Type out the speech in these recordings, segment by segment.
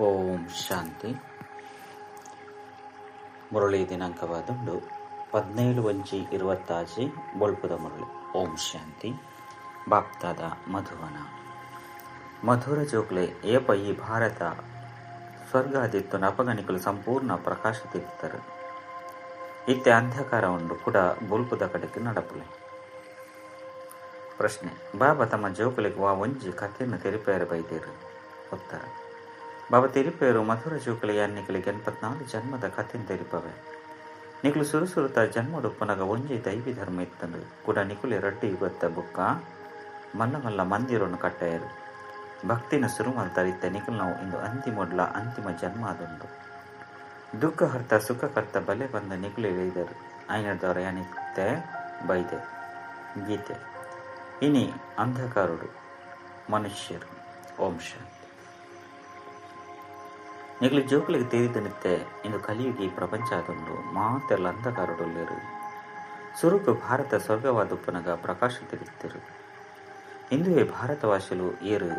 ಓಂ ಶಾಂತಿ. ಮುರಳಿ ದಿನಾಂಕವಾದುಂಡು ಪದಿನೇಳು ಒಂಜಿ ಇರುವತ್ತಾಜಿ ಬೊಳ್ಪುದ ಮುರಳಿ. ಓಂ ಶಾಂತಿ. ಬಾಪ್ತಾದ ಮಧುವನ. ಮಧುರ ಜೋಕ್ಲೆ ಏಪ ಈ ಭಾರತ ಸ್ವರ್ಗಾದಿತ್ತು ನಪಗಣಿಕಲು ಸಂಪೂರ್ಣ ಪ್ರಕಾಶ ತೆಗಿತಾರೆ ಇತ್ತೆ ಅಂಧಕಾರ ಉಂಡು ಕೂಡ ಬೊಲ್ಪುದ ಕಡೆಗೆ ನಡಪಲೆ. ಪ್ರಶ್ನೆ, ಬಾಬಾ ತಮ್ಮ ಜೋಕುಲಿಗೆ ವಾ ಒಂಜಿ ಕಥೆಯನ್ನು ತೆರಿಪೇರ ಬೈದಿರು? ಉತ್ತರ ಬಾಬಾ ತೆರಿಪೇರು ಮಧುರ ಜೋಕುಲಿ ಅನ್ನಿಕಲಿಗೆ ಎನ್ಪತ್ನಾಲ್ಕು ಜನ್ಮದ ಕಥೆನ್ ತೆರಿಪವೆ ನಿಕಲು ಸುರುಸುರುತ ಜನ್ಮಡುಪ್ಪನಗ ಒಂಜಿ ದೈವಿ ಧರ್ಮ ಇತ್ತಂದು ಕೂಡ ನಿಕುಲೆ ರಡ್ಡಿ ಗೊತ್ತ ಬುಕ್ಕ ಮಲ್ಲ ಮಲ್ಲ ಮಂದಿರನ್ನು ಕಟ್ಟೆಯರು ಭಕ್ತಿನ ಶುರು ಮಲ್ತರಿತ್ತ ನಿಕಲ್ ನಾವು ಇಂದು ಅಂತಿಮೊಡ್ಲ ಅಂತಿಮ ಜನ್ಮ ಅದೊಂದು ದುಃಖ ಹರ್ತ ಸುಖ ಕರ್ತ ಬಲೆ ಬಂದ ನಿಕುಲು ಇಳಿದರು ಐನದವರ ಏನಿತ್ತೆ ಬೈದೆ ಗೀತೆ ಇನಿ ಅಂಧಕಾರುಡು ಮನುಷ್ಯರು ಓಂ ಶಾಂತಿ ಜೋಕಲಿಗೆ ತಿಳಿದು ನಿತ್ತೆ ಇಂದು ಕಲಿಯುಗಿ ಪ್ರಪಂಚ ಆದುಂಡು ಮಾತೆಲ್ಲ ಅಂಧಕಾರುಡುಲ್ಲೇರು ಸ್ವರೂಪ ಭಾರತ ಸ್ವರ್ಗವಾದುಪ್ಪನಗ ಪ್ರಕಾಶ ತಿಳಿತಿರು ಭಾರತ ಭಾರತವಾಸಿಲು ಏರು,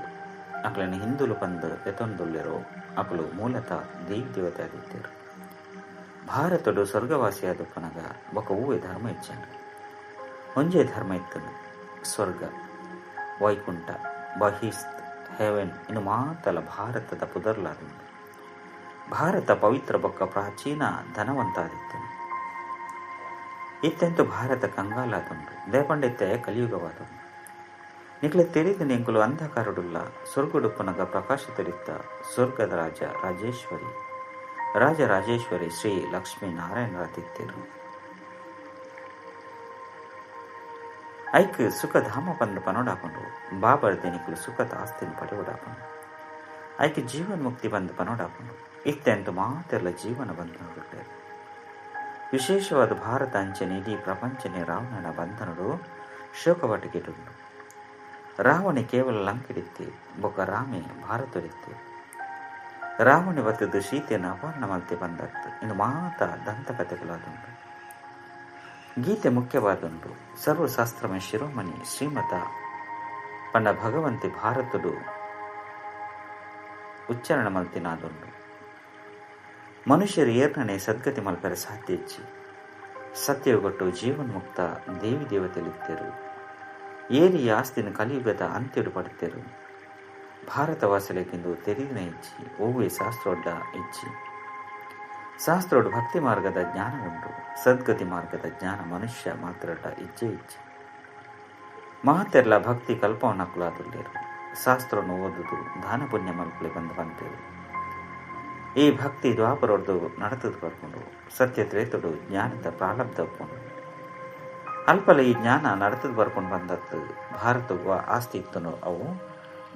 ಅಕ್ಲನ ಹಿಂದೂಲು ಬಂದು ಎತೊಂದುಲ್ಲೆರೋ ಅಕಲು ಮೂಲತಃ ದೇವಿ ದೇವತೆ ಆದಿದ್ದರು ಭಾರತಡು ಸ್ವರ್ಗವಾಸಿಯಾದುಪ್ಪನಗ ಬೊಕ ಹೂವೆ ಧರ್ಮ ಇಚ್ಚಾನು. ಒಂಜೇ ಧರ್ಮ ಇತ್ತನು, ಸ್ವರ್ಗ, ವೈಕುಂಠ, ಬಹಿಸ್ತ್, ಹೆವೆನ್, ಇನ್ನು ಮಾತಲ ಭಾರತದ ಪುದರ್ಲಾದುಂಡು ಭಾರತ ಪವಿತ್ರ ಬೊಕ್ಕ ಪ್ರಾಚೀನ ಧನವಂತಾದಿತ್ತು ಇತ್ತೆಂತು ಭಾರತ ಕಂಗಾಲಾದುಂಡು ದೇಪಂಡಿತ್ತೆ ಕಲಿಯುಗವಾದುಂಡು ನಿಕ್ಲೆ ತಿಳಿದು ನಿಂಕುಲು ಅಂಧಕಾರಡುಲ್ಲ ಪ್ರಕಾಶ ತೆರಿತ ಸ್ವರ್ಗದ ರಾಜ ರಾಜೇಶ್ವರಿ. ರಾಜ ರಾಜೇಶ್ವರಿ ಶ್ರೀ ಲಕ್ಷ್ಮೀ ನಾರಾಯಣರ ತಿತ್ತಿರು. ಐಕ್ ಸುಖಧಾಮ ಧಾಮ ಪಂದು ಪನೋಡಾಕೊಂಡು ಬಾಬರ್ ದಿನಿಕಲು ಸುಖದ ಆಸ್ತಿನ ಪಡೆಯೋಡಾಕೊಂಡು ಐಕ್ ಜೀವನ್ ಮುಕ್ತಿ ಬಂದು ಪನೋಡಾಕೊಂಡು ಇತ್ತೆಂಟು ಮಾತೆಲ್ಲ ಜೀವನ ಬಂಧನಗಳು ವಿಶೇಷವಾದ ಭಾರತ ಅಂಚನೆ ಇಡೀ ಪ್ರಪಂಚನೇ ರಾವಣನ ಬಂಧನಡು ಶೋಕವಟಿಗೆಡುಂಡು ರಾವಣಿ ಕೇವಲ ಲಂಕಿಡಿತ್ತಿ, ಬೊಕ್ಕ ರಾಮೆ ಭಾರತರಿತ್ತಿ ರಾವಣಿ ಬತ್ತದು ಸೀತೆಯನ್ನು ಅಪಹರಣ ಮಲ್ತೆ ಬಂದಾಗ್ತು ಇನ್ನು ಮಾತ ದಂತಕಥೆಗಳಾದುಂಡು ಗೀತೆ ಮುಖ್ಯವಾದುಂಡು ಸರ್ವಶಾಸ್ತ್ರಮಯ ಶಿರೋಮಣಿ ಶ್ರೀಮತ ಪಂಡ ಭಗವಂತಿ ಭಾರತಡು ಉಚ್ಚಾರಣ ಮಲ್ತಿನಾದುಂಡು ಮನುಷ್ಯರು ಏರ್ನನೆ ಸದ್ಗತಿ ಮಲ್ಪರೆ ಸಾಧ್ಯ ಹೆಚ್ಚಿ ಸತ್ಯವುಗೊಟ್ಟು ಜೀವನ್ಮುಕ್ತ ದೇವಿ ದೇವತೆಲಿತ್ತರು ಏರಿ ಆಸ್ತಿನ ಕಲಿಯುಗದ ಅಂತ್ಯಡು ಭಾರತ ಭಾರತವಾಸಲೆಗೆಂದು ತೆರಿದಿನ ಹೆಚ್ಚಿ ಓವೆ ಶಾಸ್ತ್ರೊಡ್ಡ ಹೆಚ್ಚಿ ಶಾಸ್ತ್ರೋಡು ಭಕ್ತಿ ಮಾರ್ಗದ ಜ್ಞಾನ ಉಂಟು ಸದ್ಗತಿ ಮಾರ್ಗದ ಜ್ಞಾನ ಮನುಷ್ಯ ಮಾತ್ರ ಹೆಚ್ಚೆ ಹೆಚ್ಚಿ ಮಹತ್ತೆಲ್ಲ ಭಕ್ತಿ ಕಲ್ಪವನ್ನಕ್ಕಲಾದುಲ್ಲೇರು ಶಾಸ್ತ್ರವನ್ನು ಓದುದು ದಾನ ಪುಣ್ಯ ಮಲ್ಪಲೆ ಬಂದು ಬಂತೇರು ಈ ಭಕ್ತಿ ದ್ವಾಪರೊಡ್ದು ನಡತದ ಬರ್ಕೊಂಡು ಸತ್ಯ ತ್ರೇತುಡು ಜ್ಞಾನದ ಪ್ರಾರಬ್ಧ ಹಾಕೊಂಡು ಅಲ್ಪಲ ಈ ಜ್ಞಾನ ನಡತದ ಬರ್ಕೊಂಡು ಬಂದದ್ದು ಭಾರತವ ಆಸ್ತಿ ಇತ್ತನು, ಅವು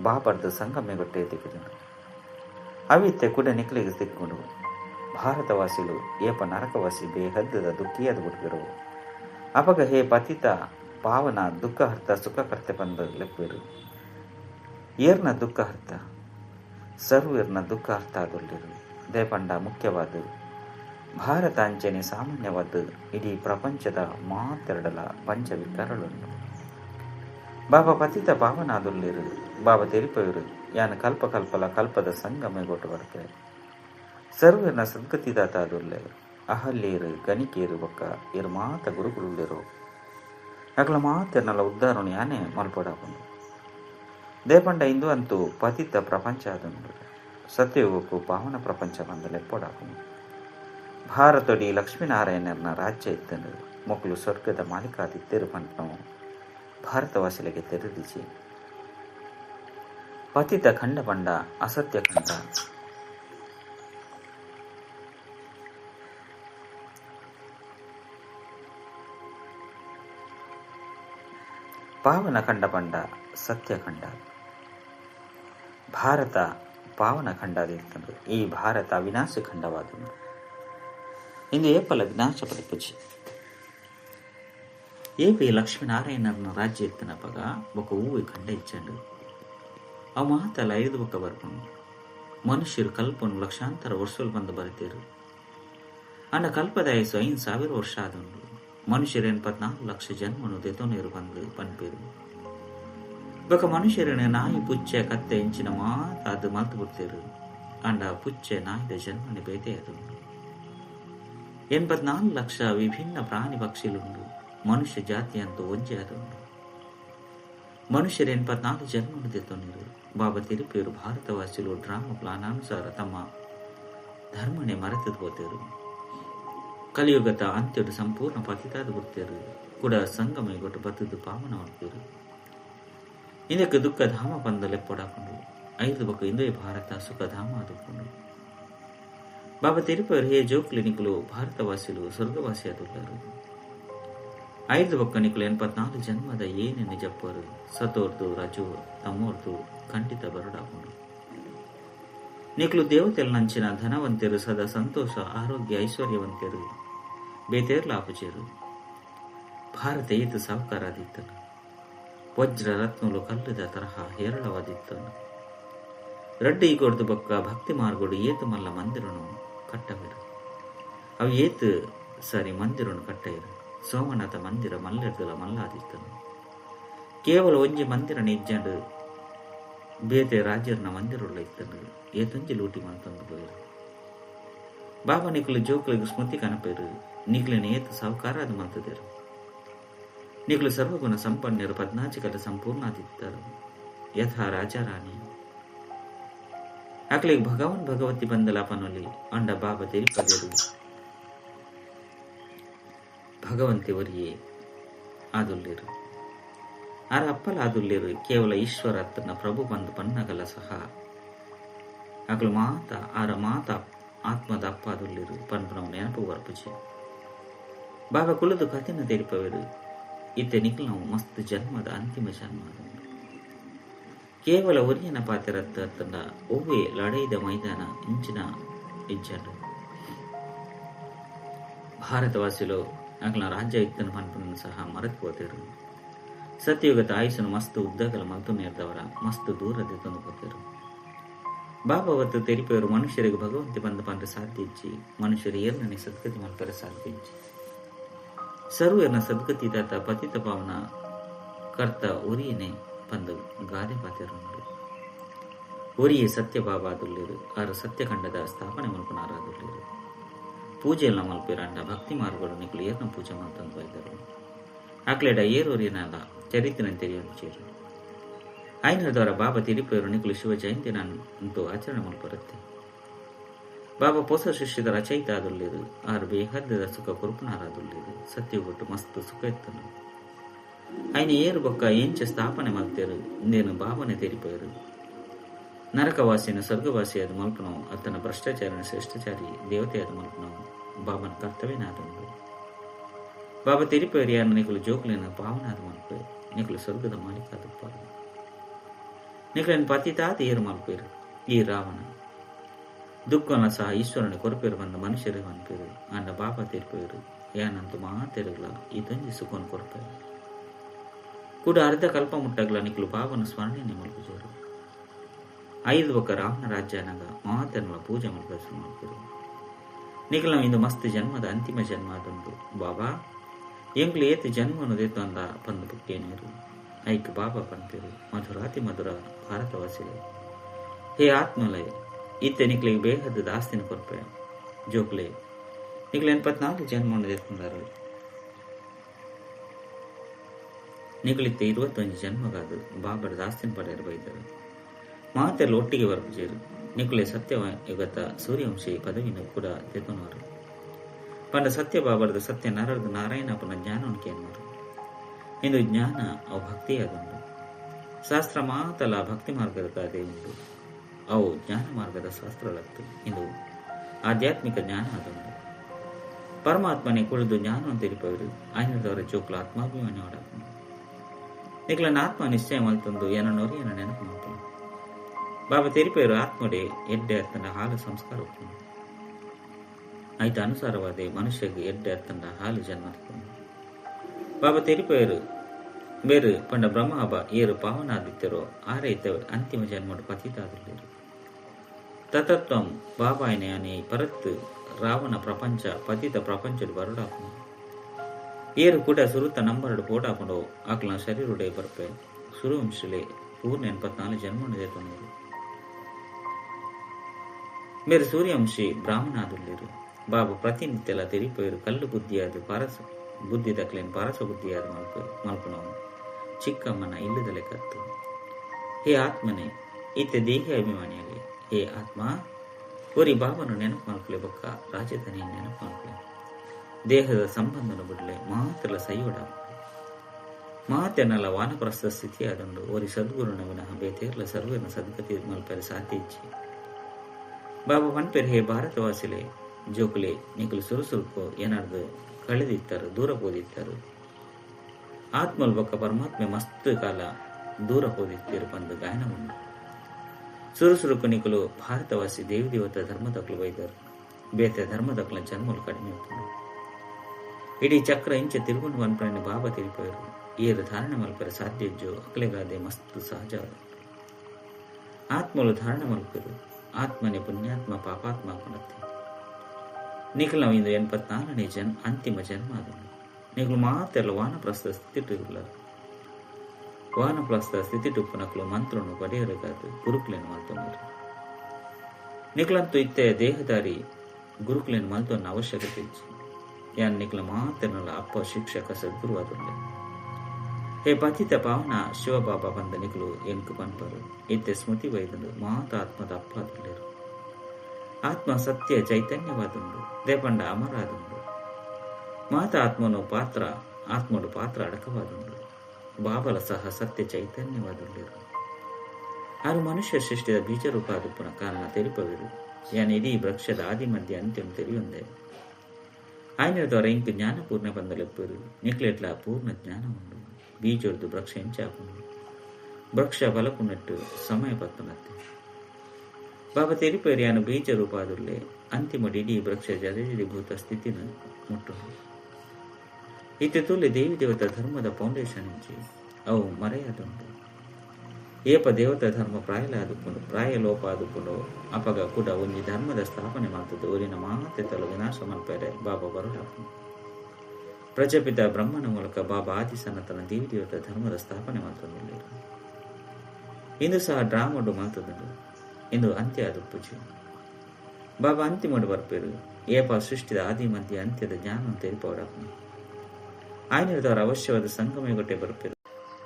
ಬಾಪರ್ದು ಸಂಗಮೆ ಗೊಟ್ಟೆ ದಿಕ್ಕಿದನು ಅವಿತ್ತೆ ಕೂಡ ನಿಕ್ಲಿಗೆ ಸಿಕ್ಕೊಂಡು ಭಾರತವಾಸಿಲು ಏಪ ನರಕವಾಸಿ ಬೇಹದ್ದದ ದುಃಖಿಯದ ಹುಡುಗರು. ಅಪಗ ಹೇ ಪತಿತ ಪಾವನ ದುಃಖ ಹರ್ತ ಸುಖ ಕರ್ತೆ ಬಂದ ಲೆಕ್ಕರು ಏರ್ನ ದುಃಖ ಹರ್ತ ಸರ್ವೀರ್ನ ದುಃಖ ಅರ್ಥ ಆದೊಲ್ಲಿರು ದೇಪಂಡ ಮುಖ್ಯವಾದ ಭಾರತ ಅಂಚನೆ ಸಾಮಾನ್ಯವಾದ ಇಡೀ ಪ್ರಪಂಚದ ಮಾತೆರಡಲ ಪಂಚವಿಕರಳನ್ನು. ಬಾಬಾ ಪತಿತ ಪಾವನಾದುಲ್ಲಿರು ಬಾಬಾ ತೆರಿಪವಿರು ಯಾನ ಕಲ್ಪ ಕಲ್ಪಲ ಕಲ್ಪದ ಸಂಗಮೆಗೊಟ್ಟು ಬರ್ತೇವೆ ಸರ್ವರ್ನ ಸದ್ಗತಿದಾತ ಅದುಲ್ಲೆ ಅಹಲ್ಯರು, ಗಣಿಕೆಯರು ಬೊಕ್ಕ ಇರು ಮಾತ ಗುರುಗುರುಳಿರು ಅಗಲ ಮಾತೆರ್ನಲ್ಲ ಉದ್ದಾರಣೆ ಯಾನೆ ಮಲ್ಪಡಾಕೊಂಡು ದೇಪಂಡ ಇಂದು ಅಂತೂ ಪತಿತ ಪ್ರಪಂಚ ಅದುಂಡು ಸತ್ಯಯುಗಕ್ಕೂ ಪಾವನ ಪ್ರಪಂಚ ಬಂದ ಲೆಪ್ಪಡಾಕೊಂಡು ಭಾರತೊಡಿ ಲಕ್ಷ್ಮೀನಾರಾಯಣರ್ನ ರಾಜ್ಯ ಇದ್ದನು. ಮಕ್ಕಳು ಸ್ವರ್ಗದ ಮಾಲೀಕಾದಿ ಪಂಟ್ನವು ಭಾರತವಾಸಿಲೆಗೆ ತೆರೆದಿಸಿ. ಪತಿತ ಖಂಡ ಬಂಡ, ಅಸತ್ಯ ಖಂಡ. ಪಾವನ ಖಂಡ ಬಂಡ, ಸತ್ಯ ಖಂಡ. ಭಾರತ ಪಾವನ ಖಂಡದಿರ್ತಂದು ಈ ಭಾರತ ವಿನಾಶ ಖಂಡವಾದನು ಇಂದು ಏಪಲ ವಿನಾಶ ಪಡಿಪುಜಿ ಏಪಿ ಲಕ್ಷ್ಮೀನಾರಾಯಣನ ರಾಜ್ಯ ಎತ್ತಿನ ಪಗ ఒక ఊవి ಖಂಡ ಇಚ್ಚಂಡು ಅವು ಮಾತಲ್ಲ ಐದು ಬೊಕ್ಕ ಬರ್ಕೊಂಡು ಮನುಷ್ಯರು ಕಲ್ಪನು ಲಕ್ಷಾಂತರ ವರ್ಷಲು ಬಂದು ಬರೀತೀರು ಅನ್ನ ಕಲ್ಪದಾಯಸು ಐದು ಸಾವಿರ ವರ್ಷ ಆದುಂಡು ಮನುಷ್ಯರು ಎನ್ಪತ್ನಾಲ್ಕು ಲಕ್ಷ ಜನ್ಮನು ದೆತೊನೇರು ಬಂದು ಪನ್ಪೇರು ಬೊಕ ಮನುಷ್ಯರನ್ನ ನಾಯಿ ಪುಚ್ಚೆ ಕತ್ತೆ ಇಂಚಿನ ಮಾತ ಅದು ಮಲ್ತು ಬಿಡ್ತೇರು ಅಂಡ ಪುಚ್ಚೆ ನಾಯ್ದ ಜನ್ಮನೆ ಬೇತೆಯದುಂಡು ಎಂಬತ್ನಾಲ್ಕು ಲಕ್ಷ ವಿಭಿನ್ನ ಪ್ರಾಣಿ ಪಕ್ಷಿಲುಂಡು ಮನುಷ್ಯ ಜಾತಿ ಅಂತೂ ಒಂಜೆ ಅದುಂಡು ಮನುಷ್ಯರು ಎಂಬತ್ನಾಲ್ಕು ಜನ್ಮನು ತೆತ್ತೊಂದಿರು ಬಾಬಾ ತಿರುಪಿಯರು ಭಾರತವಾಸಿಗಳು ಡ್ರಾಮಾ ಪ್ಲಾನಾನುಸಾರ ತಮ್ಮ ಧರ್ಮನೆ ಮರೆತದು ಹೋದರು ಕಲಿಯುಗದ ಅಂತ್ಯಡು ಸಂಪೂರ್ಣ ಪತಿತಾದ ಬಿಡ್ತೇರು ಕೂಡ ಸಂಗಮ ಗೊಟ್ಟು ಬತ್ತದು ಪಾವನ ಮಾಡ್ತೀರು ಇದಕ್ಕೆ ದುಃಖ ಧಾಮ ಬಂದ ಲೆಪ್ಪಡಾಕೊಂಡು ಐದು ಬಕ್ಕ ಇಂದೇ ಭಾರತ ಸುಖ ಧಾಮ ಆದುಕೊಂಡು ಬಾಬಾ ತಿರುಪರು ಹೇ ಜೋಕ್ಲಿ ನಿಕುಲು ಭಾರತವಾಸಿಲು ಸ್ವರ್ಗವಾಸಿ ಆದುಳ್ಳರು ಐದು ಬಕ್ಕ ನಿಕುಲು ಎನ್ಪತ್ನಾಲ್ಕು ಜನ್ಮದ ಏನೇನು ಜಪ್ಪರು ಸತೋರ್ದು ರಜು ತಮ್ಮೋರ್ದು ಖಂಡಿತ ಬರಡಾಕೊಂಡು ನಿಕುಲು ದೇವತೆಲ್ ನಂಚಿನ ಧನವಂತರು ಸದಾ ಸಂತೋಷ ಆರೋಗ್ಯ ಐಶ್ವರ್ಯವಂತರು ಬೇತೇರ್ಲ ಆಪುಚೇರು ಭಾರತ ಈತ ಸಾಹುಕಾರಾದಿತ್ತನು ವಜ್ರ ರತ್ನಗಳು ಕಲ್ಲದ ತರಹ ಹೇರಳವಾದಿತ್ತನು ರೆಡ್ಡಿ ಈಗೊಡ್ದು ಬಕ್ಕ ಭಕ್ತಿ ಮಾರ್ಗೋಡು ಏತು ಮಲ್ಲ ಮಂದಿರನು ಕಟ್ಟವಿರು. ಅವು ಏತು ಸರಿ ಮಂದಿರನು ಕಟ್ಟಯಿರು ಸೋಮನಾಥ ಮಂದಿರ ಮಲ್ಲೆಡ್ದಲ ಮಲ್ಲಾದಿತ್ತನು ಕೇವಲ ಒಂಜಿ ಮಂದಿರ ನಿಜ್ಜಂಡು ಬೇತೆ ರಾಜ್ಯರ್ನ ಮಂದಿರೊಳ್ಳ ಇತ್ತನು ಏತೊಂಜಿ ಲೂಟಿ ಮಂತಂದು ಪೋಯಿರು ಬಾಬಾ ನಿಕ್ಲು ಜೋಕ್ಲಿಗೆ ಸ್ಮೃತಿ ಕನಪೇರು. ನಿಕ್ಲಿನ ಏತು ಸಾಹುಕಾರಾದ ಮಂತದಿರು ನಿಕುಲು ಸರ್ವಗುಣ ಸಂಪನ್ನರು ಸಂಪೂರ್ಣ ಸಂಪೂರ್ಣಾದಿತ್ತರು ಯಥಾ ರಾಜಾರಾಣಿ ಅಕ್ಲಿಗೆ ಭಗವಾನ್ ಭಗವತಿ ಬಂದಲಾಪನಲ್ಲಿ ಅಂಡ ಬಾಬಾ ಭಗವಂತಿ ಭಗವಂತಿವರಿಯೇ ಆದುಲ್ಲಿರು ಆರ ಅಪ್ಪಲ ಆದುಲ್ಲಿರು ಕೇವಲ ಈಶ್ವರ ತನ್ನ ಪ್ರಭು ಬಂದು ಪನ್ನಗಲ ಸಹ. ಅಕ್ಲು ಮಾತ, ಆರ ಮಾತ ಆತ್ಮದ ಅಪ್ಪ ಅದುಲ್ಲಿರು ಪನ್ಪನವು ನೆನಪು ಬರ್ಪುಜಿ ಬಾಬಾ ಕುಲದು ಕಥೆನ ತೆರಿಪವೆರು ನಿಖಲ್ ನಾವು ಮಸ್ತ್ ಜನ್ಮದ, ಅಂತಿಮ ಜನ್ಮ ಕೇವಲ ಒರಿಯನ ಪಾತಿರತ್ತ ತನ್ನ ಒವ್ವೆ ಮೈದಾನ ಇಂಚಿನ ಇಜ್ಜಂಡು ಭಾರತವಾಸಿಲು ಅಗ್ಲ ರಾಜ್ಯ ಇತ್ತನ ಪನ್ಪನನ್ನು ಸಹ ಮರೆತು ಹೋತಿರು ಸತ್ಯಯುಗದ ಆಯುಷನು ಮಸ್ತ್ ಉದ್ದಗಲ ಮಲ್ತು ನೇರ್ದವರ ಮಸ್ತ್ ದೂರದ ತಂದು ಹೋತಿರು ಬಾಬಾ ಅವತ್ತು ತೆರಿಪೆಯವರು ಮನುಷ್ಯರಿಗೆ ಭಗವಂತಿ ಬಂದ ಪಂದ್ರೆ ಸಾಧ್ಯ ಮನುಷ್ಯರು ಏರ್ನನೆ ಸದ್ಗತಿ ಮಲ್ಪರೆ ಸಾಧ್ಯ ಸರ್ವೇರ್ನ ಸದ್ಗತಿ ದಾತ ಪತಿತ ಪಾವನ ಕರ್ತ ಉರಿಯನೆ ಬಂದು ಗಾದೆ ಪಾತ್ರ ಒರಿಯೇ ಸತ್ಯ ಬಾಬಾದುಲ್ಲಿರು ಆರು ಸತ್ಯ ಖಂಡದ ಸ್ಥಾಪನೆ ಮಲ್ಪನಾರಾದುಲ್ಲಿರು ಪೂಜೆಯಲ್ಲ ಮಲ್ಪಿರಂಡ ಭಕ್ತಿ ಮಾರ್ಗಗಳು ನಿಕ್ಲು ಏರ್ನ ಪೂಜೆ ಮಾಡ್ತಂದು ಬೈದರು ಆಕ್ಲೆಡ ಏರೋರಿಯನಲ್ಲ ಚರಿತ್ರೆ ತೆರೆಯೊಂಚೇರು ಐನರದವರ ಬಾಬಾ ತಿರುಪೇರು ನಿಕ್ಲು ಶಿವ ಜಯಂತಿ ನಾನು ಅಂತೂ ಆಚರಣೆ ಮಲ್ಪರುತ್ತೆ. ಬಾಬಾ ಪೊಸ ಶಿಷ್ಯದ ರಚಯಿತ ಆದುಲ್ಲಿರು ಆರು ಬೇಹದ್ದದ ಸುಖ ಕುರುಪನಾರಾದುಲ್ಲಿರು ಸತ್ಯಗೊಟ್ಟು ಮಸ್ತ್ ಸುಖ ಇತ್ತನು ಐನ ಏರು ಬೊಕ್ಕ ಎಂಚ ಸ್ಥಾಪನೆ ಮಲ್ತೇರು ಇಂದೇನು ಬಾಬನೆ ತೆರಿಪೇರು ನರಕವಾಸಿನ ಸ್ವರ್ಗವಾಸಿಯಾದ ಮಲ್ಪನವು ಆತನ ಭ್ರಷ್ಟಾಚಾರಿನ ಶ್ರೇಷ್ಠಚಾರಿ ದೇವತೆಯಾದ ಮಲ್ಪನವು ಬಾಬನ ಕರ್ತವ್ಯನಾದಂಡು ಬಾಬಾ ತೆರಿಪೇರು ಯಾರು ನಿಕಲು ಜೋಕುಲಿನ ಪಾವನಾದ ಮಲ್ಪೆ ನಿಕಲು ಸ್ವರ್ಗದ ಮಾಲೀಕಾದ ಪಾಲು ನಿಕಲನ್ ಪತಿತಾದ ಏರು ಮಲ್ಪೇರು ಈ ರಾವಣ ದುಃಖನ ಸಹ ಈಶ್ವರನ ಕೊರಪೇರು, ಬಂದ ಮನುಷ್ಯರೇ ಮನ್ಪೇರು அந்த பாபா ತೆರಿಪೇರು ಏನಂತ ಮಾತಿರಲ್ಲ ಇದೊಂದು ಸುಖನ ಕೊರಪೇರು ಕೂಡ ಅರ್ಧ ಕಲ್ಪ ಮುಟ್ಟಗಲ ನಿಕ್ಲು ಬಾಬನ ಸ್ಮರಣೆ ಮಲ್ಪುಜೋರು ಐದು ಬೊಕ್ಕ ರಾಮನ ರಾಜ್ಯನಾಗ ಮಾತೆರಗಳ ಪೂಜೆ ಮಲ್ಪೇರು ಮಲ್ಪೇರು ನಿಕ್ಲ ಇಂದು ಮಸ್ತ್ ಜನ್ಮದ ಅಂತಿಮ ಜನ್ಮ ಅದೊಂದು ಬಾಬಾ, ಎಂಗ್ಲು ಏತು ಜನ್ಮನು ದೇತು ಅಂದ ಪಂದು ಪುಟ್ಟೇನೇರು ಐಕ್ ಬಾಬಾ ಪಂತಿರು ಮಧುರಾತಿ ಮಧುರ ಭಾರತವಾಸಿಲೆ ಹೇ ಆತ್ಮಲಯ ಇತ್ತೆ క్లిక్ బేహద్దు ದಾಸ್ತಿನ కొరిపోయాం జోకులే నీకు లేని పత్తి నాకు జన్మను తీసుకున్నారు నీకు ಇತ್ತ ಇರುವತ್ತೊಂದು ಜನ್ಮಗಾದು ಬಾಬರ್ ದಾಸ್ತಿನ ಪಡ ಇರಬೈದರು ಮಾತೆಲ್ಲ ಒಟ್ಟಿಗೆ ಬರಬಜೇರು ನಿಕ್ಲೆ ಸತ್ಯ ಯುಗತ ಸೂರ್ಯವಂಶಿ ಪದವಿನ ಕೂಡ ತೆತ್ತನವರು ಪಂಡ ಸತ್ಯ ಬಾಬರ್ದ ಸತ್ಯ ನರರ್ದ ನಾರಾಯಣಪ್ಪನ ಜ್ಞಾನವನ್ನು ಕೇನ್ಮರು ಇಂದು ಜ್ಞಾನ ಅವು ಭಕ್ತಿಯಾದುಂಡು ಶಾಸ್ತ್ರ ಮಾತಲ್ಲ ಭಕ್ತಿ ಮಾರ್ಗದ ಕಥೆ ಉಂಟು ಅವು ಜ್ಞಾನ ಮಾರ್ಗದ ಶಾಸ್ತ್ರಗಳತ್ತು ಇಂದು ಆಧ್ಯಾತ್ಮಿಕ ಜ್ಞಾನ ಆದುಂಡು ಪರಮಾತ್ಮನೆ ಕುಳಿದು ಜ್ಞಾನವನ್ನು ತಿಳಿಪವರು ಆಯ್ನದವರ ಜೋಕ್ಲ ಆತ್ಮಾಭಿಮಾನಿ ಒಡಕೊಂಡು ನಿಕ್ಲನ ಆತ್ಮ ನಿಶ್ಚಯ ಮಲ್ತಂದು ಏನನ್ನೋರು ಏನ ನೆನಪು ಮಾಡ್ತಾನೆ ಬಾಬಾ ತೆರಿಪೇರು ಆತ್ಮಡೆ ಎಡ್ಡೆ ಅರ್ಥನ ಹಾಲು ಸಂಸ್ಕಾರ ಒಪ್ಕೊಂಡು ಆಯ್ತ ಅನುಸಾರವಾದ ಮನುಷ್ಯಗೆ ಎಡ್ಡೆ ಅರ್ಥನ ಹಾಲು ಜನ್ಮ ಬಾಬಾ ತೆರಿಪೇರು ಬೇರು ಪಂಡ ಬ್ರಹ್ಮಾಭ ಏರು ಪಾವನಾದಿತ್ಯರೋ ಆರೈತವ ಅಂತಿಮ ಜನ್ಮಡು ಪತಿತಾದಿಲ್ಲರು ತತತ್ವಂ ಬಾಬಾಯನೇ ಪರತ್ತು ರಾವಣ ಪ್ರಪಂಚ ಪತಿತ ಪ್ರಪಂಚಡು ಬರುಡಾಪು ಏರು ಕೂಡ ಸುರುತ ನಂಬರಡು ಪೋಡಾಪುಡು ಆಕಲ ಶರೀರುಡೆ ಬರ್ಪೆ ಸುರುವಂಶಲೆ ಪೂರ್ಣ ಎನ್ಪತ್ನಾಲ್ಕು ಜನ್ಮನುದೇ ತೊಂದರು మీరు సూర్యవంశి బ్రాహ్మణాదులేరు బాబు ప్రతినిత్యలా తెరిపోయారు కళ్ళు బుద్ధి అది పారస బుద్ధి దక్కలేని పారస బుద్ధి అది మనకు మనకున్నాము ಮಲ್ಪನವನು ಚಿಕ್ಕಮ್ಮನ ಇಲ್ಲದಲೆ ಕತ್ತು. ಹೇ ಆತ್ಮನೇ, ಇತ್ತೆ ದೇಹಿ ಅಭಿಮಾನಿಯಾಗಿ ಹೇ ಆತ್ಮ, ಒರಿ ಬಾಬನು ನೆನಪು ಮಾಡ್ಕೊಳ್ಳಿ ಬೊಕ್ಕ ರಾಜಧಾನಿ ನೆನಪು ಮಾಡ್ಕೊಳ್ಳಿ ದೇಹದ ಸಂಬಂಧನ ಬಿಡಲೆ, ಮಾತ್ರ ಸೈಯೋಡ ಮಾತೆನಲ್ಲ ವಾನಪ್ರಸ್ಥ ಸ್ಥಿತಿ ಅದೊಂದು ಒರಿ ಸದ್ಗುರುನ ವಿನಃ ಬೇತೇರ್ಲ ಸರ್ವೇನ ಸದ್ಗತಿ ಮಲ್ಪರೆ ಸಾಧ್ಯ ಇಚ್ಛೆ ಬಾಬಾ ಮನ್ಪೇರ್ ಹೇ ಭಾರತವಾಸಿಲೆ, ಜೋಕುಲೆ ನಿಕಲು ಸುರುಸುರುಕೋ, ಏನಾರ್ದು ಕಳೆದಿತ್ತರು, ದೂರ ಹೋದಿತ್ತರು. ಆತ್ಮಲ್ ಬೊಕ್ಕ ಪರಮಾತ್ಮೆ ಮಸ್ತ್ ಕಾಲ ದೂರ ಹೋದಿತ್ತಿರು ಬಂದು ಗಾಯನ ಉಂಡು ಸುರುಸುರುಕು ನಿಕಲು ಭಾರತವಾಸಿ ದೇವಿ ದೇವತ ಧರ್ಮದಕ್ಲು ಒಯ್ದರು ಬೇತೆ ಧರ್ಮದಕ್ಲ ಜನ್ಮಲು ಕಡಿಮೆ ಇತ್ತು ಇಡೀ ಚಕ್ರ ಇಂಚೆ ತಿರುಗುಂಡು ಮನ್ಪನೆ ಬಾಬಾ ತಿರುಪೋಯರು ಏರು ಧಾರಣ ಮಲ್ಪರೆ ಸಾಧ್ಯಜ್ಜು ಅಕ್ಲೆಗಾದೆ ಮಸ್ತ್ ಸಹಜ ಆತ್ಮಲು ಧಾರಣ ಮಲ್ಪರು. ಆತ್ಮನೆ ಪುಣ್ಯಾತ್ಮ ಪಾಪಾತ್ಮ ಪುನತ್ತೆ ನಿಖಲ್ ನಾವು ಇಂದು ಎನ್ಪತ್ನಾಲ್ಕನೇ ಜನ್ ಅಂತಿಮ ಜನ್ಮ ಅದು ಮಾತೆಲ್ಲ ವಾನಪ್ರಸ್ಥ ಸ್ಥಿತಿಟ್ಟಿರಲ್ಲ ವಾನಪ್ರಸ್ಥ ಸ್ಥಿತಿಟುಪ್ಪನಕ್ಕಲು ಮಂತ್ರನು ಪಡೆಯಬೇಕಾದ ಗುರುಕುಲೇನು ಮಲ್ತೊಂದರು ನಿಖಲಂತೂ ಇತ್ತೆ ದೇಹದಾರಿ ಗುರುಕುಲೇನು ಮಲ್ತೊನ್ನ ಅವಶ್ಯಕತೆ ಇತ್ತು ಯಾನ್ ನಿಖಲ ಮಾತೆನಲ್ಲ ಅಪ್ಪ ಶಿಕ್ಷಕ ಸದ್ಗುರು ಆದುಲ್ಲೆ ಹೇ ಪತಿತ ಪಾವನ ಶಿವಬಾಬಾ ಬಂದ ನಿಕ್ಲು ಎಂಕು ಪನ್ಪರು ಇತ್ತೆ ಸ್ಮೃತಿ ವೈದಂದು ಮಾತ ಆತ್ಮದ ಅಪ್ಪ ಆದುಲ್ಲೇರು ಆತ್ಮ ಸತ್ಯ ಚೈತನ್ಯವಾದುಂಡು ದೇಪಂಡ ಅಮರಾದುಂಡು ಮಾತ ಆತ್ಮನು ಪಾತ್ರ ಆತ್ಮಡು ಪಾತ್ರ ಅಡಕವಾದುಂಡು ಬಾಬಲ ಸಹ ಸತ್ಯ ಚೈತನ್ಯವಾದುಂಡಿರು ಆರು ಮನುಷ್ಯ ಸೃಷ್ಟಿದ ಬೀಜರೂಪ ಅದುಪ್ಪನ ಕಾರಣ ತೆರಿಪವಿರು ಯಾನ್ ಇಡೀ ವೃಕ್ಷದ ಆದಿ ಮಧ್ಯೆ ಅಂತ್ಯಂ ತೆರೆಯೊಂದೆ ఆయన ద్వారా ఇంక జ్ఞానపూర్ణ పొందలేపారు నీకులెట్లా పూర్ణ జ్ఞానం ఉండు బీజొద్దు వృక్ష ఎంచాకుండు వృక్ష ಬಲಪುನಟ್ಟು ಸಮಯ ಪತ್ತನತ್ತೆ ಬಾಬಾ ತೆರಿಪೇರಿ ಯಾನು ಬೀಜ ರೂಪಾದುರ್ಲೆ ಅಂತಿಮ ಡಿಡಿ ವೃಕ್ಷ ಜಲಜೀಭೂತ ಸ್ಥಿತಿನ ಮುಟ್ಟು ತುಲೆ ದೇವಿ ದೇವತ ಧರ್ಮದ ಫೌಂಡೇಶನ್ ಇಂಚಿ ಅವು ಮರೆಯಾದುಂಡು ಏಪ ದೇವತ ಧರ್ಮ ಪ್ರಾಯಲಾದುಕೊಂಡು ಪ್ರಾಯ ಲೋಪ ಆದುಕೊಂಡು ಅಪಗ ಕೂಡ ಒಂಜಿ ಧರ್ಮದ ಸ್ಥಾಪನೆ ಮಾಡ್ತದೆ, ಊರಿನ ತಲು ವಿನಾಶ ಮಲ್ಪರೆ ಬಾಬಾ ಬರುಡಾಪು ಪ್ರಜಾಪಿತ ಬ್ರಹ್ಮನ ಮೂಲಕ ಬಾಬಾ ಆದಿ ಸನಾತನ ದೇವಿ ದೇವತ ಧರ್ಮದ ಸ್ಥಾಪನೆ ಮಾಡ್ತದಿಲ್ಲ ಇಂದು ಸಹ ಡ್ರಾಮಡು ಮಾತದುಂಡು ಇಂದು ಅಂತ್ಯ ಅದು ಪೂಜೆ. ಬಾಬಾ ಅಂತಿಮಡು ಬರ್ಪೇರು, ಏಪ ಸೃಷ್ಟಿದ ಆದಿ ಮಧ್ಯ ಅಂತ್ಯದ ಜ್ಞಾನ ತೆರಿಪವಡಪ್ಪು ಅವಶ್ಯವಾದ ಅವಶ್ಯವಾದ ಸಂಗಮಗೊಟ್ಟೆ ಬರ್ಪೇರು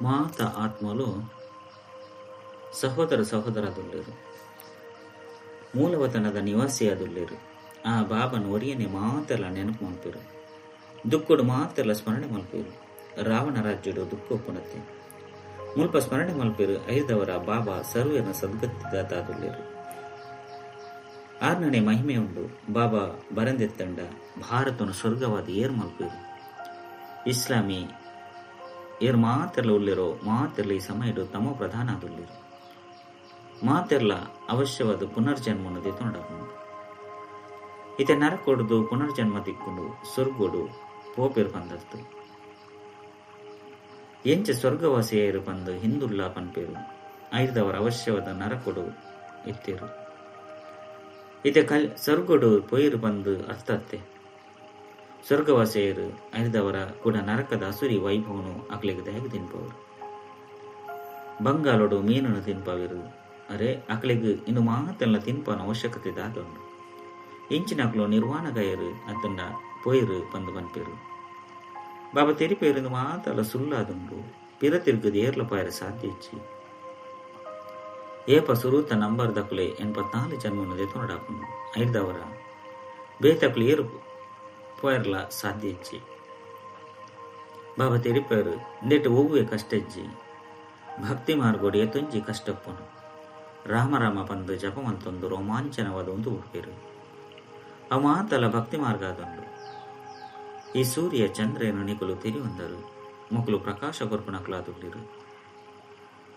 ಮಾತ ಆತ್ಮಲು ಸಹೋದರ ಸಹೋದರದುಳ್ಳಿರು. ಮೂಲವತನದ ನಿವಾಸಿಯಾದುಳ್ಳಿರು. ಆ ಬಾಬನ ಒರಿಯನೆ ಮಾತೆಲ್ಲ ನೆನಪು ಮಲ್ಪಿರು ದುಕ್ಕುಡು ಮಾತೆಲ್ಲ ಸ್ಮರಣೆ ಮಲ್ಪಿರು. ರಾವಣ ರಾಜ್ಯಡು ದುಃಖೊಪ್ಪುನತ್ತೆ ಮುಲ್ಪ ಸ್ಮರಣೆ ಮಲ್ಪಿರು ಐದವರ ಬಾಬಾ ಸರ್ವೇನ ಸದ್ಗತಿದಾತಾದುಳ್ಳಿರು. ಆರ್ನನೆ ಮಹಿಮೆ ಉಂಡು ಬಾಬಾ ಬರಂದೆತ್ತಂಡ ಭಾರತನ ಸ್ವರ್ಗವಾದ ಏರ್ ಮಲ್ಪೇರು. ಇಸ್ಲಾಮಿ. ಏರ್ ಮಾತೆರ್ಲ ಉಳ್ಳಿರೋ, ಮಾತೆರ್ಲ ಈ ಸಮಯ ತಮ್ಮ ಪ್ರಧಾನ ಆದುಳ್ಳಿರು ಮಾತೆಲ್ಲ ಅವಶ್ಯವಾದ ಪುನರ್ಜನ್ಮವನ್ನು ದೆತೊಂಡಪ್ಪನು ಇತೆ ನರಕೊಡ್ದು ಪುನರ್ಜನ್ಮ ತಿಕ್ಕೊಂಡು ಸ್ವರ್ಗೋಡು ಪೋಪೇರು ಬಂದರ್ತು ಎಂಚ ಸ್ವರ್ಗವಾಸಿಯರು ಬಂದು ಹಿಂದುಲ್ಲ ಪನ್ಪೇರು. ಐದವರ ಅವಶ್ಯವಾದ ನರಕೊಡು ಇತ್ತಿರು. ಇತೆ ಕಲ್, ಸ್ವರ್ಗೊಡು ಪೊಯಿರು ಬಂದು ಅರ್ಥತ್ತೆ. ಸ್ವರ್ಗವಾಸಿಯರು ಐದವರ ಕೂಡ ನರಕದ ಅಸುರಿ ವೈಭವನು ಅಕ್ಲಿಗೆ ದಯಗೆ ತಿನ್ಪವರು ಬಂಗಾಲೋಡು ಮೀನನ್ನು ತಿನ್ಪವಿರು. ಅರೆ, ಅಕ್ಲೆಗ್ ಇನ್ನು ಮಾತೆಲ್ಲ ತಿನ್ಪನ ಅವಶ್ಯಕತೆ ದಾದೊಂಡು ಇಂಚಿನಕ್ಲು ನಿರ್ವಾಣಗಾಯರು ಅದನ್ನ ಪೊಯ್ರು ಬಂದು ಪನ್ಪೇರು ಬಾಬಾ ತೆರಿಪೇರು ಮಾತಲ್ಲ ಸುಳ್ಳಾದುಂಡು ಪಿರ ತಿರುಗದು ಏರ್ಲ ಪಾಯರ ಸಾಧ್ಯ ಏಪ ಸುರೂತ ನಂಬರ್ ದಕ್ಲೆ ಜನ್ಮನ ಜನ್ಮನು ದೆತೊನಡಾಪುಂಡು ಐದವರ ಬೇತಕ್ಲು ಏರು ಪೋಯರ್ಲ ಸಾಧ್ಯ ಇಚ್ಚಿ ಬಾಬಾ ತೆರಿಪೇರು ಇಂದೆಟ್ಟು ಹೋಗುವೆ ಕಷ್ಟ ಇಜ್ಜಿ ಭಕ್ತಿ ಮಾರ್ಗೋಡಿ ಎತ್ತೊಂಜಿ ಕಷ್ಟಪ್ಪನು. ರಾಮರಾಮ ಪಂದ ಜಪವಂತೊಂದು ರೋಮಾಂಚನವಾದ ಒಂದು ಹುಡುಗಿರು ಅವ ಮಾತಲ್ಲ ಭಕ್ತಿ ಮಾರ್ಗ ಆದಂಡು ಈ ಸೂರ್ಯ ಚಂದ್ರನು ನಿಕುಲು ತಿರಿಯೊಂದರು ಮುಕುಲು ಪ್ರಕಾಶ ಕೊರ್ಪುನಕುಲಾದುಳ್ಳಿರು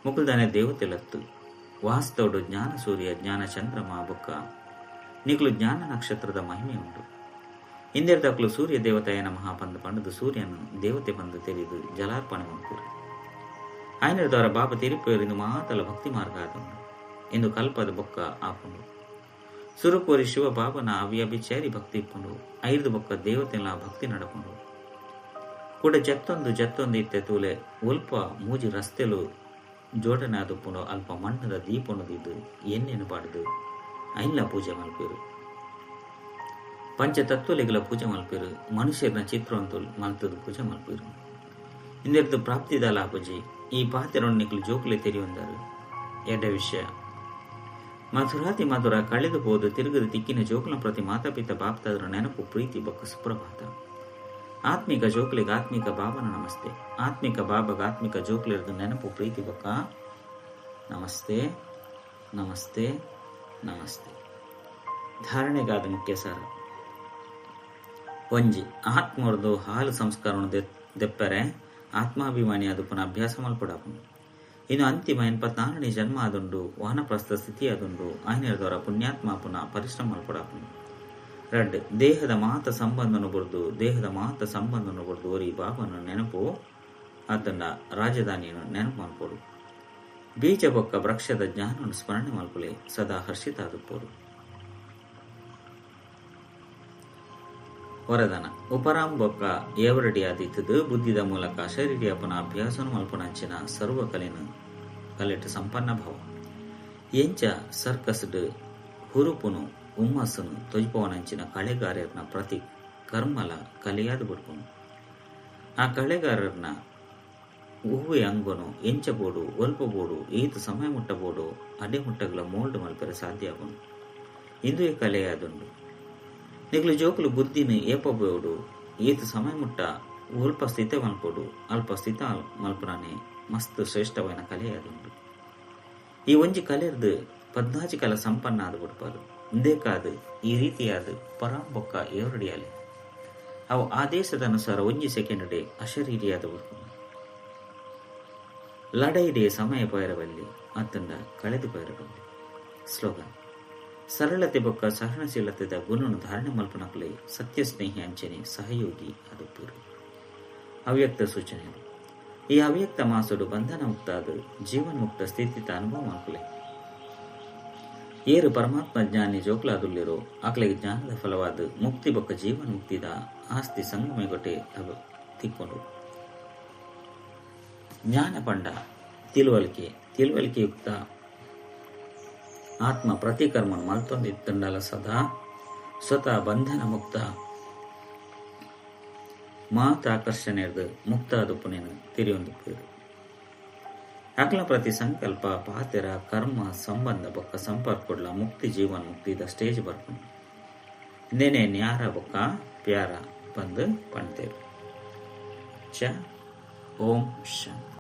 ಮುಕುಲ್ದಾನೆ ದೇವತೆಲತ್ತು, ವಾಸ್ತವಡು ಜ್ಞಾನ ಸೂರ್ಯ, ಜ್ಞಾನ ಚಂದ್ರಮ ಬುಕ್ಕ. ನಿಕುಲು ಜ್ಞಾನ ನಕ್ಷತ್ರದ ಮಹಿಮೆ ಉಂಟು ಹಿಂದೆರ್ದಕ್ಲು ಸೂರ್ಯ ದೇವತೆಯ ನಮಃ ಬಂದು ಪಂಡದು ಸೂರ್ಯನ ದೇವತೆ ಬಂದು ತೆರೆದು ಜಲಾರ್ಪಣೆ ಮಾಡ್ತಾರೆ ಬಾಪ ತಿರಿಪುವೆರ್ ತಿರುಪೇರಿಂದು ಮಾತಲ ಭಕ್ತಿ ಮಾರ್ಗ ಎಂದು ಕಲ್ಪದ ಬೊಕ್ಕ ಆಪುಂಡು ಸುರುಪೋರಿ ಶಿವ ಬಾಬನ ಅವ್ಯಭಿಚಾರಿ ಭಕ್ತಿ ಇಪ್ಪುಂಡು ಐದು ಬೊಕ್ಕ ದೇವತೆಲ್ಲ ಭಕ್ತಿ ನಡಪುಂಡು ಕೂಡ ಜತ್ತೊಂದು ಜತ್ತೊಂದು ಇತ್ತೆ ತೂಲೆ ಒಲ್ಪ ಮೂಜಿ ರಸ್ತೆಲು ಜೋಡನೆ ಆದುಪ್ಪುಂಡು ಅಲ್ಪ ಮಣ್ಣದ ದೀಪನದಿದ್ದು ಎಣ್ಣೆನು ಪಾಡ್ದು ಐನ್ಲ ಪೂಜೆ ಮಲ್ಪೇರು ಪಂಚತತ್ವಲೆಗಳ ಪೂಜೆ ಮಲ್ಪಿರು ಮನುಷ್ಯರನ್ನ ಚಿತ್ರವಂತುಲ್ ಮಲ್ತದ ಪೂಜೆ ಮಲ್ಪೇರು. ಪ್ರಾಪ್ತಿ ಪ್ರಾಪ್ತಿದಾಲ ಆಪುಜಿ ಈ ಪಾತೆರೊನ್ನಿಕ್ಲು ತೆರಿ ತೆರೆಯೊಂದರು. ಎಡ ವಿಷಯ ಮಧುರಾತಿ ಮಧುರ ಕಳೆದು ಹೋದ ತಿರುಗದ ತಿಕ್ಕಿನ ಜೋಕುಲ ಪ್ರತಿ ಮಾತಾಪಿತ ಬಾಪ್ತಾದ್ರ ನೆನಪು, ಪ್ರೀತಿ, ಬಕ್ಕ ಸುಪ್ರಭಾತ. ಆತ್ಮಿಕ ಜೋಕುಲಿಗೆ ಆತ್ಮಿಕ ಬಾಬನ ನಮಸ್ತೆ. ಆತ್ಮಿಕ ಬಾಬಗ ಆತ್ಮಿಕ ಜೋಕುಲಿರ್ದು ನೆನಪು, ಪ್ರೀತಿ, ಬಕ್ಕ ನಮಸ್ತೆ ನಮಸ್ತೆ ನಮಸ್ತೆ. ಧಾರಣೆಗಾದ ಮುಖ್ಯ ಸಾರ. ಒಂಜಿ. ಆತ್ಮರ್ದು ಹಾಲು ಸಂಸ್ಕರಣ ದೆಪ್ಪರೆ ಆತ್ಮಾಭಿಮಾನಿ ಪುನಃ ಅಭ್ಯಾಸ ಮಲ್ಪಡಾಪುಂಡು. ಇನ್ನು ಅಂತಿಮ ಎನ್ಪತ್ನಾಲ್ಕನೇ ಜನ್ಮ ಆದುಂಡು, ವಾನಪ್ರಸ್ಥ ಸ್ಥಿತಿ ಆದುಂಡು ಆಯ್ನೆರದವರ ಪುಣ್ಯಾತ್ಮ ಪುನಃ ಪರಿಶ್ರಮ ಮಲ್ಪಡಾಪುಂಡು. ರಡ್ ದೇಹದ ಮಾತ ಸಂಬಂಧನು ಬರೆದು, ದೇಹದ ಮಾತ ಸಂಬಂಧನು ಬರೆದು ಓರಿ ಬಾಬನ ನೆನಪು ಆತನ ರಾಜಧಾನಿಯನ್ನು ನೆನಪು ಮಲ್ಪೋಡು. ಬೀಜ ಬೊಕ್ಕ ವೃಕ್ಷದ ಜ್ಞಾನವನ್ನು ಸ್ಮರಣೆ ಮಲ್ಪಲೆ, ಸದಾ ಹರ್ಷಿತ ಆದುಪ್ಪೋಡು ವರದನ. ಉಪರಾಮ್ ಬೊಕ್ಕ ಏವರಡಿ ಆದಿತ್ತದು ಬುದ್ಧಿದ ಮೂಲಕ ಶರೀರಿಯ ಪುನಃ ಅಭ್ಯಾಸನು ಮಲ್ಪನಂಚಿನ ಸರ್ವ ಕಲೆನು ಕಲೆಟ್ ಸಂಪನ್ನ ಭಾವ. ಎಂಚ ಸರ್ಕಸ್ಡ್ ಹುರುಪುನು, ಉಮ್ಮಸ್ಸುನು ತೊಜ್ಪವನಂಚಿನ ಕಳೆಗಾರರ್ನ ಪ್ರತಿ ಕರ್ಮಲ ಕಲೆಯಾದ ಬಿಡ್ಪುನು ಆ ಕಳೆಗಾರರ್ನ ಹೂವೆ ಅಂಗನು ಎಂಚಬೋಡು ಒಲ್ಪಬೋಡು ಈತ ಸಮಯ ಮುಟ್ಟಬೋಡು ಅಡೆ ಮುಟ್ಟಗಳ ಮೋಲ್ಡ್ ಮಲ್ಪರೆ ಸಾಧ್ಯ ಆಗುನು. ಇಂದು ಈ ಕಲೆಯಾದುಂಡು ಜೋಕುಲು ಬುದ್ಧಿನ ಏಪಬೋಡು ಈತ ಸಮಯ ಮುಟ್ಟ? ಉಲ್ಪ ಸ್ಥಿತ అల్ప ಅಲ್ಪ ಸ್ಥಿತ ಮಲ್ಪನಾನೆ ಮಸ್ತ್ ಶ್ರೇಷ್ಠವಾದ ಕಲೆ ಅದುಂಡು ಈ ಒಂಜಿ ಕಲೆರ್ದು ಪದ್ನಾಜಿ ಕಲ ಸಂಪನ್ನ ಆದ ಬಿಡ್ಪಾರು ಕಾದು ಈ ರೀತಿಯಾದ ಪರಾಂಬೊಕ್ಕ ಏವರಡಿಯಾಲೆ. ಅವು ಆದೇಶದ ಅನುಸಾರ ಒಂಜಿ ಸೆಕೆಂಡ್ ಡೇ ಅಶರೀರಿಯಾದ ಬಿಡ್ಕೊಂಡು ಲಡೈಡೆ ಸಮಯ ಪೈರವಲ್ಲಿ ಅತ್ತಂದ ಕಳೆದು ಪೈರವಲ್ಲಿ ಸ್ಲೋಗನ್. ಸರಳತೆ ಬೊಕ್ಕ ಸಹನಶೀಲತೆದ ಗುಣನು ಧಾರಣೆ ಮಲ್ಪನಕ್ಲೆ ಸತ್ಯ ಸ್ನೇಹಿ ಅಂಚನೆ ಸಹಯೋಗಿ ಅದುಪುರು ಅವ್ಯಕ್ತ ಸೂಚನೆ ಈ ಅವ್ಯಕ್ತ ಮಾಸುಡು ಬಂಧನ ಮುಕ್ತ ಅದು ಜೀವನ್ ಮುಕ್ತ ಸ್ಥಿತಿತ ಅನುಭವ ಮಲ್ಪಲೆ. ಏರು ಪರಮಾತ್ಮ ಜ್ಞಾನಿ ಜೋಕ್ಲಾದುಲ್ಲಿರೋ ಆಕಲಿಗೆ ಜ್ಞಾನದ ಫಲವಾದ ಮುಕ್ತಿ ಬೊಕ್ಕ ಜೀವನ್ ಮುಕ್ತಿದ ಆಸ್ತಿ ಸಂಗಮೆಗೊಟ್ಟೆ ತಿಕ್ಕೊಂಡು. ಜ್ಞಾನ ಪಂಡ ತಿಳುವಳಿಕೆ, ತಿಳುವಳಿಕೆಯುಕ್ತ ಆತ್ಮ ಪ್ರತಿಕರ್ಮ ಮಲ್ತೊಂದಿತ್ತಂಡಲ ಸದಾ ಸ್ವತಃ ಬಂಧನ ಮುಕ್ತ ಮಾತ ಆಕರ್ಷಣೆರ್ದು ಮುಕ್ತ ತಿರಿಯೊಂದು ಪೇರು ಅಕಲ ಪ್ರತಿ ಸಂಕಲ್ಪ, ಪಾತಿರ, ಕರ್ಮ, ಸಂಬಂಧ, ಬೊಕ್ಕ ಸಂಪರ್ಕೊಡ್ಲ ಮುಕ್ತಿ, ಜೀವನ್ ಮುಕ್ತಿದ ಸ್ಟೇಜ್ ಬರ್ಕೊಂಡು ನೆನೆ ನ್ಯಾರ, ಬೊಕ್ಕ, ಪ್ಯಾರ ಬಂದು ಪಣ್ತೇರು. ಚ, ಓಂ ಶಾಂತಿ